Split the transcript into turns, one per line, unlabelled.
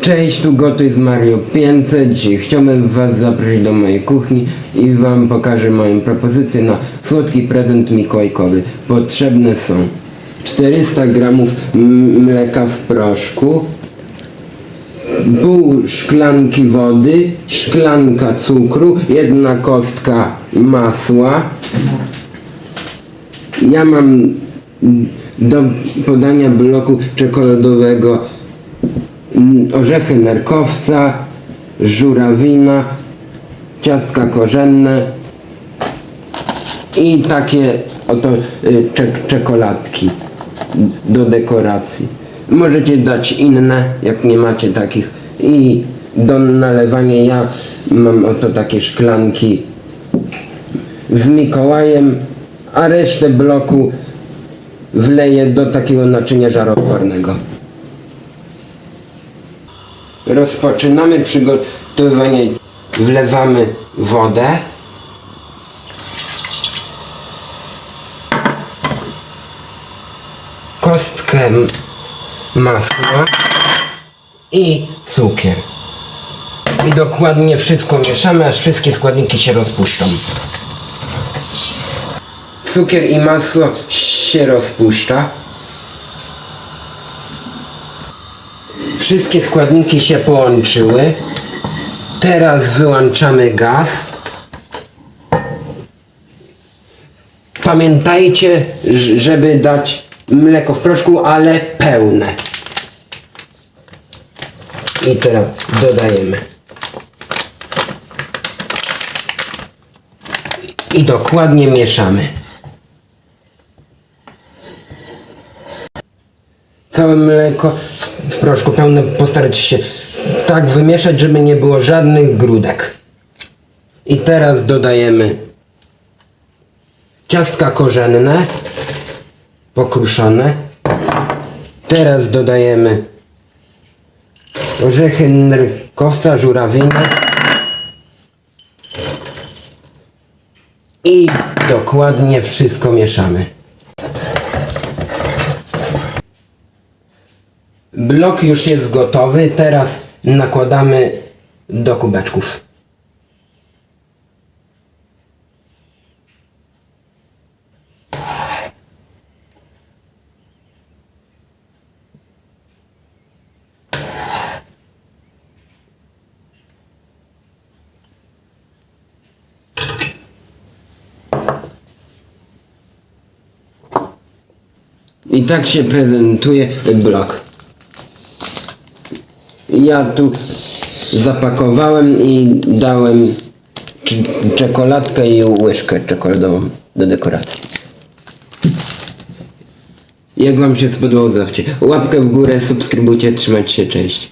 Cześć, tu Gotuj z Mario 500. Dzisiaj chciałbym Was zaprosić do mojej kuchni i Wam pokażę moją propozycję na słodki prezent mikołajkowy. Potrzebne są 400 gramów m- mleka w proszku, pół szklanki wody, szklanka cukru, jedna kostka masła. Ja mam do podania bloku czekoladowego orzechy nerkowca, żurawina, ciastka korzenne i takie oto y, czek czekoladki do dekoracji. Możecie dać inne, jak nie macie takich. I do nalewania ja mam oto takie szklanki z Mikołajem, a resztę bloku wleję do takiego naczynia żaroodpornego. Rozpoczynamy przygotowywanie. Wlewamy wodę. Kostkę masła i cukier. I dokładnie wszystko mieszamy, aż wszystkie składniki się rozpuszczą. Cukier i masło się rozpuszcza. Wszystkie składniki się połączyły. Teraz wyłączamy gaz. Pamiętajcie, żeby dać mleko w proszku, ale pełne. I teraz dodajemy. I dokładnie mieszamy. Całe mleko w proszku pełnym postarać się tak wymieszać, żeby nie było żadnych grudek. I teraz dodajemy ciastka korzenne pokruszone. Teraz dodajemy orzechy nerkowca, żurawinę i dokładnie wszystko mieszamy. Blok już jest gotowy, teraz nakładamy do kubeczków. I tak się prezentuje blok. Ja tu zapakowałem i dałem cze- czekoladkę i łyżkę czekoladową do dekoracji. Jak Wam się spodobało, zawsze łapkę w górę, subskrybujcie, trzymajcie się, cześć.